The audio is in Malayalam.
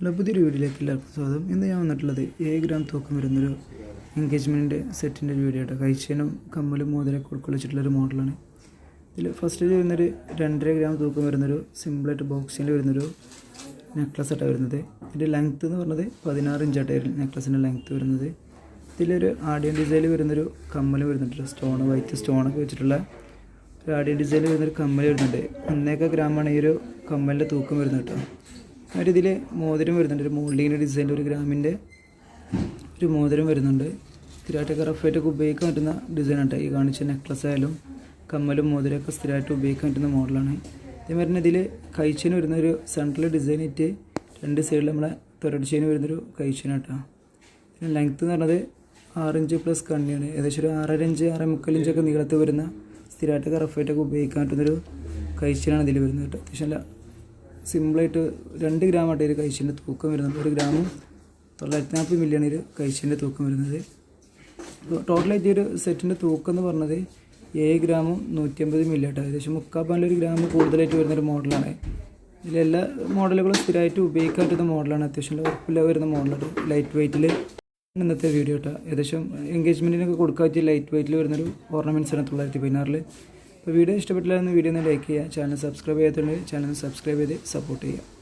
ഹലോ പുതിയൊരു വീഡിയോയിലേക്ക് എല്ലാവർക്കും സ്വാഗതം. ഇന്ന് ഞാൻ വന്നിട്ടുള്ളത് ഏ ഗ്രാം തൂക്കം വരുന്നൊരു എൻഗേജ്മെന്റ് സെറ്റിന്റെ ഒരു വീഡിയോ ആട്ടോ. കഴിച്ചതിനും കമ്മലും മോതിരൊക്കെ ഉൾക്കൊള്ളിച്ചിട്ടുള്ളൊരു മോഡലാണ് ഇതിൽ ഫസ്റ്റ് വരുന്നൊരു രണ്ടര ഗ്രാം തൂക്കം വരുന്നൊരു സിമ്പിളായിട്ട് ബോക്സിൽ വരുന്നൊരു നെക്ലസ് ആട്ടാണ് വരുന്നത്. ഇതിന്റെ ലെങ്ത്ത് എന്ന് പറഞ്ഞത് പതിനാറ് ഇഞ്ചായിട്ടായിരുന്നു നെക്ലസിന്റെ ലെങ്ത്ത് വരുന്നത്. ഇതിലൊരു ആഡിയൻ ഡിസൈനിൽ വരുന്നൊരു കമ്മൽ വരുന്നുണ്ട്. സ്റ്റോൺ വൈറ്റ് സ്റ്റോണൊക്കെ വെച്ചിട്ടുള്ള ഒരു ആഡിയൻ ഡിസൈനിൽ വരുന്നൊരു കമ്മൽ വരുന്നുണ്ട്. ഒന്നേക്ക ഗ്രാമാണ് ഈ ഒരു കമ്മലിന്റെ തൂക്കം വരുന്നത് കേട്ടോ. ഒരു രീതിയിൽ മോതിരം വരുന്നുണ്ട്. ഒരു മോൾഡിങ്ങിന്റെ ഡിസൈനിൽ ഒരു ഗ്രാമിന്റെ ഒരു മോതിരം വരുന്നുണ്ട്. സ്ഥിരമായിട്ടൊക്കെ റഫായിട്ടൊക്കെ ഉപയോഗിക്കാൻ പറ്റുന്ന ഡിസൈൻ ആട്ടോ ഈ കാണിച്ച നെക്ലസ് ആയാലും കമ്മലും മോതിരമൊക്കെ സ്ഥിരമായിട്ട് ഉപയോഗിക്കാൻ പറ്റുന്ന മോഡലാണ് ഇതേമാതിരി തന്നെ ഇതിൽ കൈച്ചേന് വരുന്ന ഒരു സെൻട്രൽ ഡിസൈൻ ഇട്ട് രണ്ട് സൈഡിൽ നമ്മളെ തുരടിച്ചേന് വരുന്നൊരു കൈച്ചേനാട്ടോ പിന്നെ ലെങ്ത്ത് എന്ന് പറഞ്ഞത് ഇഞ്ച് പ്ലസ് കണ്ണിയാണ് ഏകദേശം ഒരു ആറര ഇഞ്ച് ആറ് മുക്കാൽ ഇഞ്ചൊക്കെ നീളത്തിൽ വരുന്ന സ്ഥിരമായിട്ടൊക്കെ റഫായിട്ടൊക്കെ ഉപയോഗിക്കാൻ പറ്റുന്നൊരു കൈച്ചേനാണ് ഇതിൽ വരുന്നത് കേട്ടോ അത്യാവശ്യം സിമ്പിളായിട്ട് രണ്ട് ഗ്രാം ആയിട്ട് ഒരു കഴിച്ചിന്റെ തൂക്കം വരുന്നത്. ഒരു ഗ്രാമും തൊള്ളായിരത്തി നാൽപ്പത് മില്ലിയാണ് ഒരു കഴിച്ചിന്റെ തൂക്കം വരുന്നത്. ടോട്ടലായിട്ട് ഒരു സെറ്റിന്റെ തൂക്കം എന്ന് പറഞ്ഞത് ഏഴ് ഗ്രാമും നൂറ്റി അമ്പത് മില്ലി ആട്ടോ ഏകദേശം മുക്കാൽ പതിനൊരു ഗ്രാം കൂടുതലായിട്ട് വരുന്നൊരു മോഡലാണ് ഇതിലെല്ലാ മോഡലുകളും സ്ഥിരമായിട്ട് ഉപയോഗിക്കാൻ പറ്റുന്ന മോഡലാണ് അത്യാവശ്യം ഉറപ്പില്ല വരുന്ന മോഡലാണ് ലൈറ്റ് വെയ്റ്റിൽ ഇന്നത്തെ വീഡിയോ കേട്ടോ ഏകദേശം എൻഗേജ്മെന്റിനൊക്കെ കൊടുക്കാൻ പറ്റിയ ലൈറ്റ് വെയ്റ്റിൽ വരുന്നൊരു ഓർണമെന്റ്സ് ആണ് തൊള്ളായിരത്തി പതിനാറിൽ വീഡിയോ ഇഷ്ടപ്പെട്ടില്ല എന്ന് വീഡിയോ ഒന്ന് ലൈക്ക് ചെയ്യുക. ചാനൽ സബ്സ്ക്രൈബ് ചെയ്യാത്തുണ്ടെങ്കിൽ ചാനൽ സബ്സ്ക്രൈബ് ചെയ്ത് സപ്പോർട്ട് ചെയ്യുക.